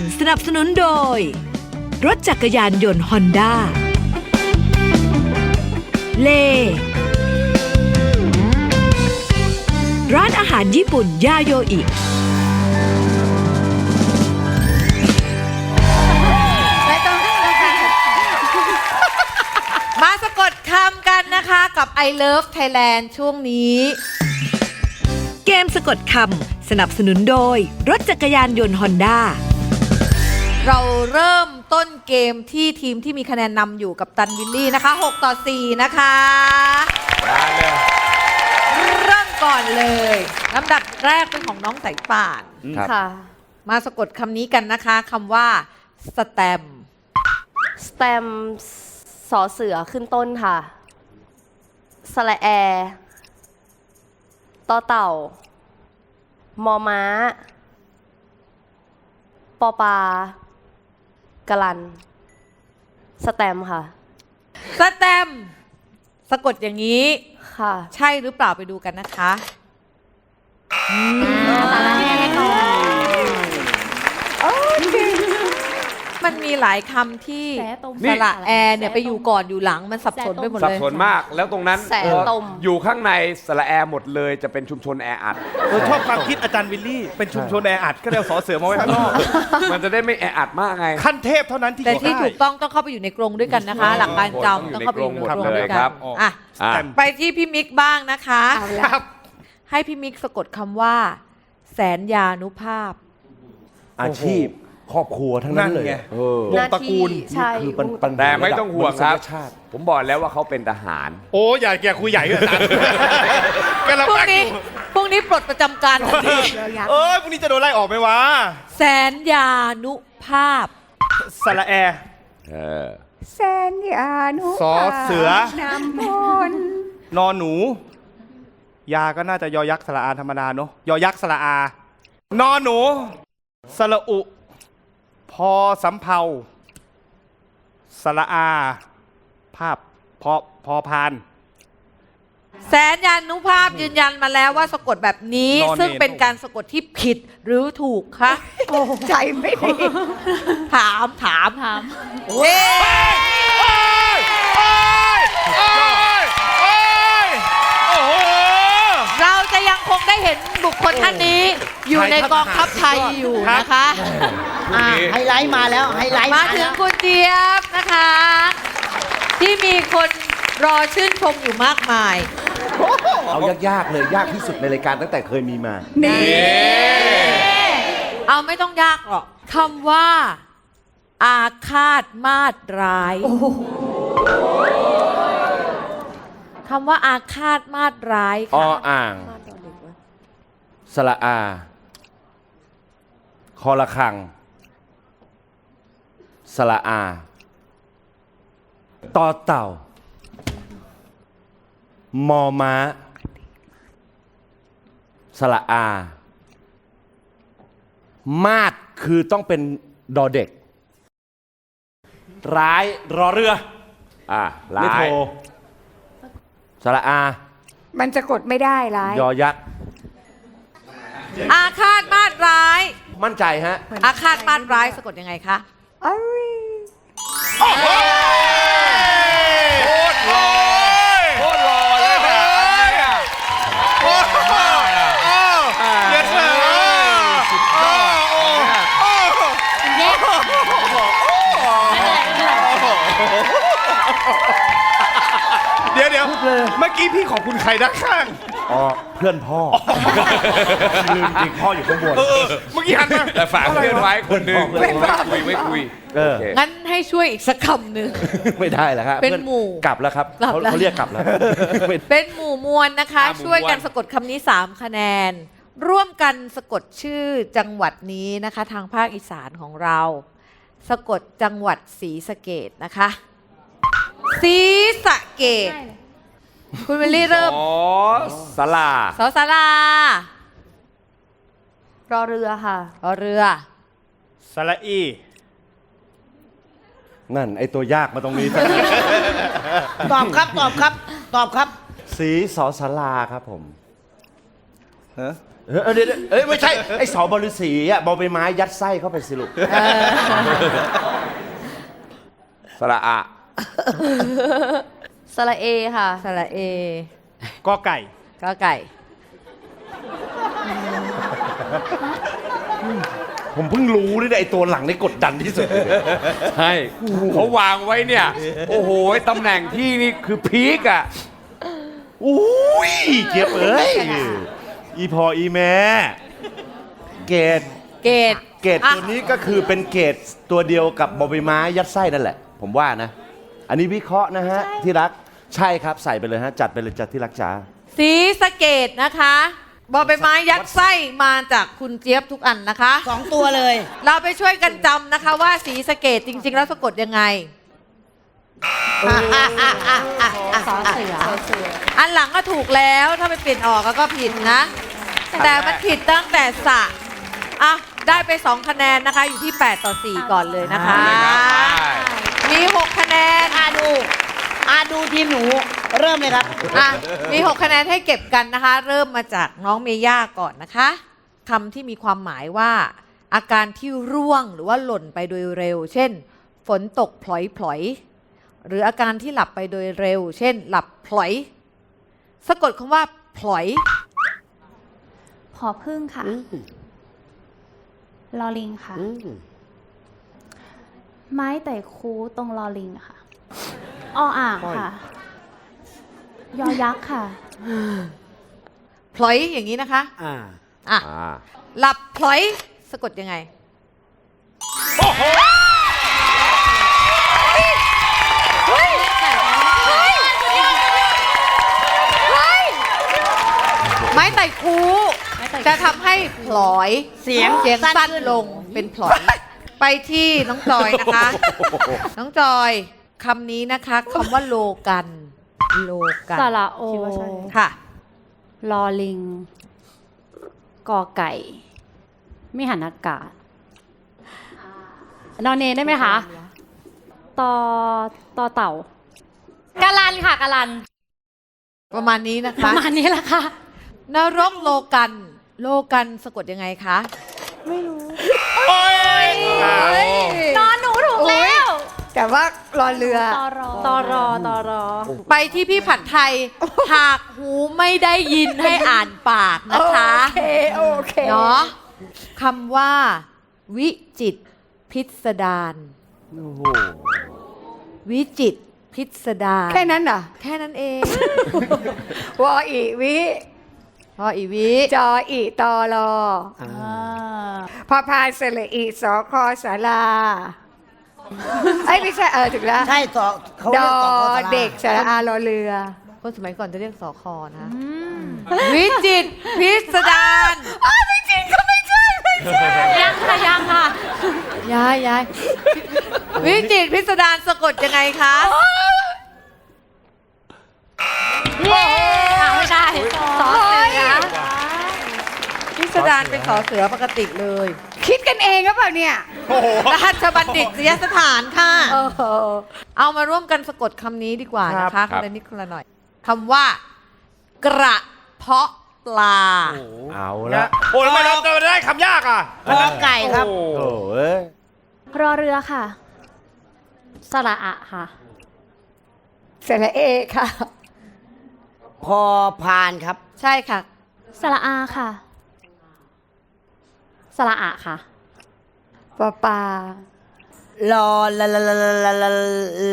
นด์สนับสนุนโดย รถจักรยานยนต์ฮอนด้าเลร้านอาหารญี่ปุ่นยาโยอิมาสะกดคำกันนะคะกับ I Love Thailand ช่วงนี้ เกมสะกดคำสนับสนุนโดย รถจักรยานยนต์ฮอนด้า เราเริ่มต้นเกมที่ทีมที่มีคะแนนนำอยู่กับตันวิลลี่นะคะ 6 ต่อ 4 นะคะเริ่มก่อนเลยลำดับแรกเป็นของน้องสายป่าน ครับ ค่ะ มาสะกดคำนี้กันนะคะคำว่าสแตมสแตมสอเสือขึ้นต้นค่ะ สระแอต่อเต่า มอม้า ปอปา กะลัน สแตมค่ะ สแตมสะกดอย่างนี้ ค่ะใช่หรือเปล่าไปดูกันนะคะมั นมีหลายคำที่แสตม สระแอร์เนี่ยไปอยู่ก่อนอยู่หลังมันสับสนไปหมดสับเลย สนมากแล้วตรงนั้นแสนตม อยู่ข้างในสระแอร์หมดเลยจะเป็นชุมชนแออัด เออชอบความคิดอาจารย์วิลลี่ เป็นชุมชนแออัดก็เลยเอาสอเสือมาไว้ข้างนอกมันจะได้ไม่แออัดมากไง ขั้นเทพเท่านั้นที่แต่ที่ได้ถูกต้องต้องเข้าไปอยู่ในกรงด้วยกันนะคะ หลักการจำต้องเข้าไปอยู่ในกรงด้วยกัครันบอะอะ ไปที่พี่มิกบ้างนะคะครับ ให้พี่มิกสะกดคำว่า แสนยานุภาพ อาชีพ ครอบครัวทั้งนั้นเลยนั่นไงเออ วงตระกูลใช่คือปัญปัญหาแต่ไม่ต้องห่วงครับะดัมนุษยชาติ ผมบอกแล้วว่าเขาเป็นทหาร โอ้อย่าแกคุยใหญ่เลยอาจารย์กำลังพรุ่งแป๊กอนี้ยู่พรุ่งนี้ปลดประจำการทันทีเอ้ยพรุ่งนี้จะโดนไล่ออกไหมวะแสนยานุภาพ สระแอ เออ แสนยานุสอเสือ นำมนต์นอนหนู ยาก็น่าจะยอยักษ์สระอาธรรมดาเนอะยอยักษ์สระอา นอนหนู สระอุ พอสำเภาสระอา ภาพพอพอพาน แสนยานุภาพยืนยันมาแล้วว่าสะกดแบบนี้ นอนเนรซึ่งเป็นการสะกดที่ผิดหรือถูกคะโอ้ใจไม่ดีถามถามถามเอ๊ะโอ้ยโอ้โหเราจะยังคงได้เห็นบุคคลท่านนี้ อยู่ในกองทัพไทยอยู่นะคะ อ่าไฮไลท์มาแล้วไฮไลท์มามาถึแล้งวคุณเจี๊ยบนะคะ ที่มีคนรอชื่นชมอยู่มากมาย เอายากๆเลยยากที่สุดในรายการตั้งแต่เคยมีมา นี่เอาไม่ต้องยากหรอกคำว่า อาฆาตมาตร้ายคำว่าอาฆาตมาตร้ายอค่ะอ่างสระอา คอละคัง สระอา ต่อเต่า มอม้าสระอา มาดคือต้องเป็นดอเด็ก ร้ายรอเรือ อะลาไม่โทรยสระอา มันจะกดไม่ได้ร้าย ยอยักษ์ อาฆาตมาตร้าย มั่นใจฮะ อาฆาตมาตร้ายสะกดยังไงคะเอ้ยโคตรหล่อโคตรหล่อเลยนะโอ้โหโอ้เย็ดเลยโอ้โอ้โอ้เดี๋ยวเดี๋ยวเมื่อกี้พี่ขอบคุณใครด้านข้าง อ๋อเพื่อนพ่อลืมจริงพ่ออยู่ข้างบน เออเมื่อกี้หันมาแต่ฝากเพื่อนไว้คนหนึ่งเพื่อนพ่อไม่คุยไม่คุยเออโอเคงั้นให้ช่วยอีกสักคำหนึ่ง ไม่ได้แล้วครับเป็นพื่อหมู่กลับแล้วครับกลับเขาแล้ว เขาเรียกกลับแล้วไม่เป็นหมู่มวลนะคะ อ่าหมู่มวล ช่วยกันสะกดคำนี้ 3 คะแนน ร่วมกันสะกดชื่อจังหวัดนี้นะคะ ทางภาคอีสานของเรา สะกดจังหวัดศรีสะเกดนะคะศรีสะเกด คุณวิลลี่เริ่มอ๋อสลาสอสารารอเรือค่ะ รอเรือ สระอีนั่น ไอตัวยากมาตรงนี้ซะตอบครับ ตอบครับ ตอบครับ สีสอสาราครับผมฮะ เออเออเดี๋ยวเดี๋ยวเอ้ย ไม่ใช่ ไอ้สอบริสีอะบอใบไม้ยัดไส้เข้าไปสิลูกสระอะ สระเอค่ะ สระเอก็ไก่ ก็ไก่ ผมเพิ่งรู้นี่ไอ้ตัวหลังนี่กดดันที่สุดเลยเนี่ยใช่เขาวางไว้เนี่ย โอ้โหตำแหน่งที่นี่คือพีกอะ อุ้ยเจี๊ยบเอ้ย อีพออีแม่ เกตเกตเกตตัวนี้ก็คือเป็นเกตตัวเดียวกับบอใบไม้ยัดไส้นั่นแหละ ผมว่านะ อันนี้วิเคราะห์นะฮะที่รักใช่ครับใส่ไปเลยฮะจัดไปเลยจัดที่รักจ๋าสีสะเกตนะคะบอใบไม้ยัดไส้มาจากคุณเจี๊ยบทุกอันนะคะ สองตัวเลย เราไปช่วยกันจำนะคะว่าสีสะเกตจริง ๆ แล้วสะกดยังไงสอเสืออันหลังก็ถูกแล้วถ้าไปเปลี่ยนออกก็ผิดนะ แต่มันผิดตั้งแต่สะอะได้ไป2คะแนนนะคะอยู่ที่ 8 ต่อ 4 ก่อนเลยนะคะ มี6คะแนน อาดูอาดูทีมหนูเริ่มเลยครับ อะ มี 6 คะแนนให้เก็บกันนะคะ เริ่มมาจากน้องเมย่าก่อนนะคะคำที่มีความหมายว่า อาการที่ร่วงหรือว่าหล่นไปโดยเร็ว เช่น ฝนตกพลอยพลอยๆหรืออาการที่หลับไปโดยเร็ว เช่น หลับพลอย สะกดคำว่าพลอย พอพึ่งค่ะ ลอลิงค่ะ ไม้แต่คูตรงลอลิงค่ะออ่างค่ะ ยอยักษ์ค่ะ พลอยอย่างนี้นะคะอ่าอะอ่าหลับพลอยสะกดยังไง ไม้ไต่คูจะทำให้พลอยเสียงเสียงสั้สั้นนขึ้นลงเป็นพลอย ไปที่น้องจอยนะคะ น้องจอยคำนี้นะคะคำว่าโลกัน โลกันสระโอคิดว่าใช่ ค่ะ ลอลิง กอไก่ ไม่หันอากาศนอนเนได้ไหมคะตอตอเต่ากาลันค่ะกาลัน ประมาณนี้นะประคะมาณนี้แหละค่ะ นรกโลกัน โลกันสะกดยังไงคะ นอนหนูถูกแล้วแต่ว่ารอเรือ ตอรอตอรอตอรอ ไปที่พี่ผัดไทย หากหูไม่ได้ยินให้อ่านปากนะคะโอเค โอเค เนาะคำว่า วิจิตรพิสดารโอ้โหวิจิตรพิสดารแค่นั้นเหรอ แค่นั้นเอง วออีวิ พออีวิจออีตอรอพอพานเสลอีสอคอสาราไอ้ยไม่ใช่เออถึงแล้วใช่ต่อเขาดเรียอกต่อโฆษณาเด็กสระอารอเรือ คนสมัยก่อนจะเรียกสอคอนะวิจิตรพิสดารยังค่ะยังค่ะ ยายยายวิจิตรพิสดารสะกดยังไงคะเย้ไม่ ใช่สอเสือพิสดารเป็นสอเสือปกติเลย คิดกันเองหรือเปล่าเนี่ยราชบัณฑิตยสถานค่ะโอ้โหเอามาร่วมกันสะกดคำนี้ดีกว่านะครัคะบ คนละนิดคนละหน่อยคำว่า กระเพาะปลาเอาละนะโอ้ยทำไมเราจะได้คำยากอะกอไก่ครับ โอ้โอ้เอ้ยรอเรือค่ะ สระอะค่ะสระเอค่ะ พอพานครับ ใช่ค่ะ สระอาค่ะ สระอะค่ะ ปอปลารอละละละละละละ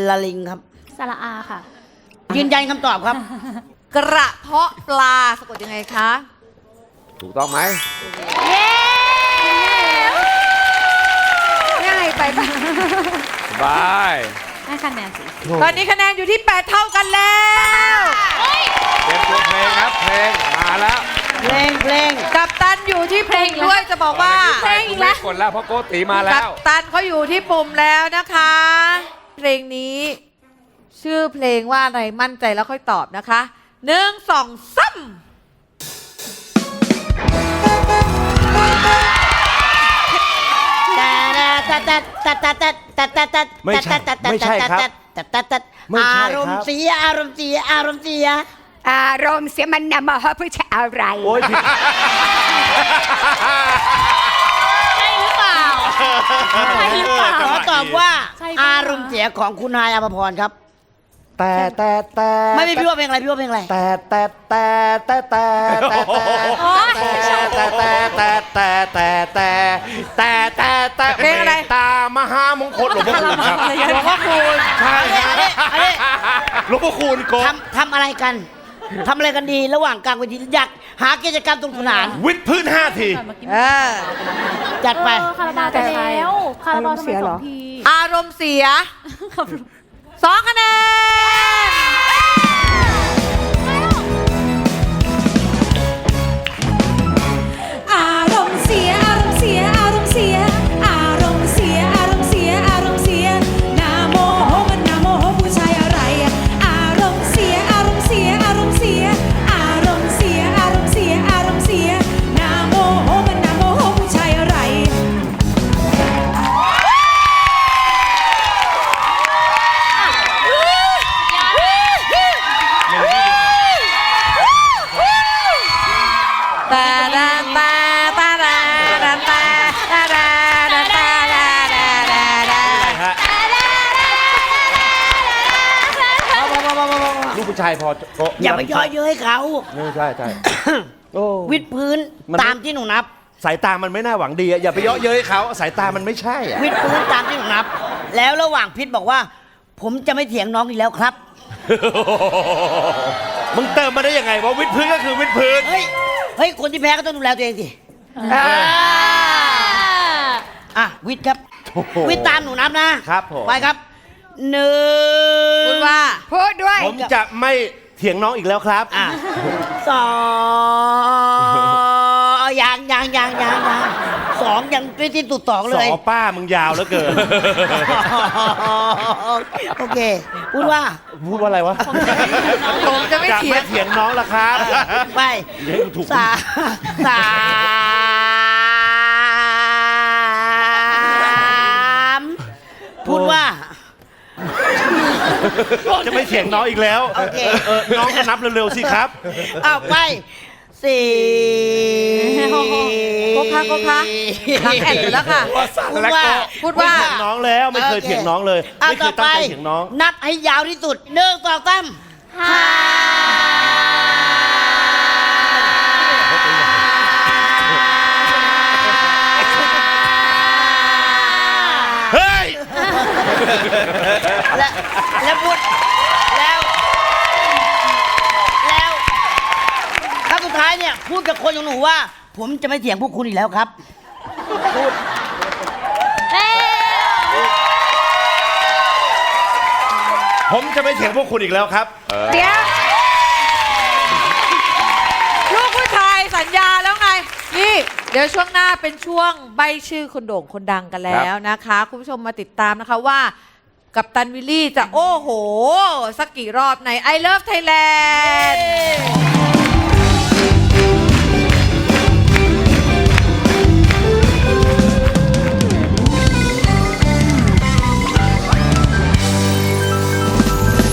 ละลิงครับ สระอาค่ะ ยืนยันคำตอบครับ กระเพาะปลาสะกดยังไงคะ ถูกต้องไหมง่ายไปปะ บาย ให้คะแนนสิตอนนี้คะแนนอยู่ที่ 8 เท่ากันแล้วเตรียมตัวเพลงครับเพลงมาแล้วเพลงเพลงกับตันอยู่ที่ปุ่มด้วยจะบอกว่าเพลงอีกแล้วกดแล้วเพราะโกติมาแล้กัว ปตันเขาอยู่ที่ปุ่มแล้วนะคะ เพลงนี้ ชื่อเพลงว่าอะไรมั่นใจแล้วค่อยตอบนะคะหนึ่งสอง ไม่ใช่ไม่ใช่ครับไม่ใช่ครับ อารมณ์เสียอารมณ์เสียอารมณ์เสียอารมณ์เสียมันนำมาให้ผู้ชายอะไร โอ้ยผิดใช่หรือเปล่าใช่หรือเปล่าขอตอบว่า อารมณ์เสียของคุณนายอภพรครับ แต่แต่แต่ไม่ไม่พี่ว่าเพลงอะไรพี่ว่าเพลงอะไรแต่แต่แต่แต่แต่แต่แต่โอ๊ยแต่แต่แต่แต่แต่แต่แต่แต่แต่เพลงอะไรตามหามงคลหลวงพ่อคูณครับหลวงพ่อคูณใช่อันนี้อันนี้หลวงพ่อคูณโกทำทำอะไรกันทำอะไรกันดีระหว่างกลางเวทีอยากหากิจกรรมสนุกสนานวิดพื้นห้าทีเออจัดไปเออคาราบาวไปแล้วคาราบาวทำไมสองทีอารมณ์เสีย สองคะแนน ผู้ชายพอโกอย่าไปย่อเย้ยเขาไม่ใช่ใช่โอ้ วิดพื้นมันไม่ ตามที่หนูนับ สายตามันไม่น่าหวังดีอะอย่าไปเยาะเย้ยเขาสายตามันไม่ใช่อะวิดพื้นตามที่หนูนับ แล้วระหว่างพิษบอกว่า ผมจะไม่เถียงน้องอีกแล้วครับ มึงเติมมาได้ยังไงว่าวิดพื้นก็คือวิดพื้น เฮ้ย เฮ้ย คนที่แพ้ก็ต้องดูแลตัวเองสิอะ วิทย์ครับ โอ้โหวิทย์ตามหนูนับนะครับผม ไปครับ หนึ่งพูดว่า พูดด้วย ผมจะไม่เถียงน้องอีกแล้วครับ อะ สองยังยังยังยังยังสองยังไม่ที่ตุดสองสเลอย ป้ามึงยาวแล้วเกิน โอเค พูดว่า พูดว่าอะไรวะผมจะไม่เถียงไม่เถียงน้องละครับ ไปเดี๋ยวให้กูถูก สามสามพูดว่า จะไม่เถียงน้องอีกแล้วโอเค เออน้องก็นับเร็วๆสิครับเอาไปสี่โกคะโกคะหลังแอนอยู่แล้วค่ะพูดว่าพูดว่าไม่เถียงน้องแล้วไม่เคยเถียงน้องเลยเอาไม่เคต่อยไปตั้งใจเถียงน้องนับให้ยาวที่สุดหนึ่งสองสามห้า และแล้วพูดแล้ว แล้วครั้งสุดท้ายเนี่ย พูดกับคนของหนูว่า ผมจะไม่เถียงพวกคุณอีกแล้วครับ ผมจะไม่เถียงพวกคุณอีกแล้วครับ เดี๋ยวลูกผู้ชายสัญญาแล้วไง นี่ เดี๋ยวช่วงหน้าเป็นช่วงใบชื่อคนโด่งคนดังกันแล้วนะคะ คุณผู้ชมมาติดตามนะคะว่า กับตันวิลลี่จะโอ้โห สักกี่รอบใน I Love Thailand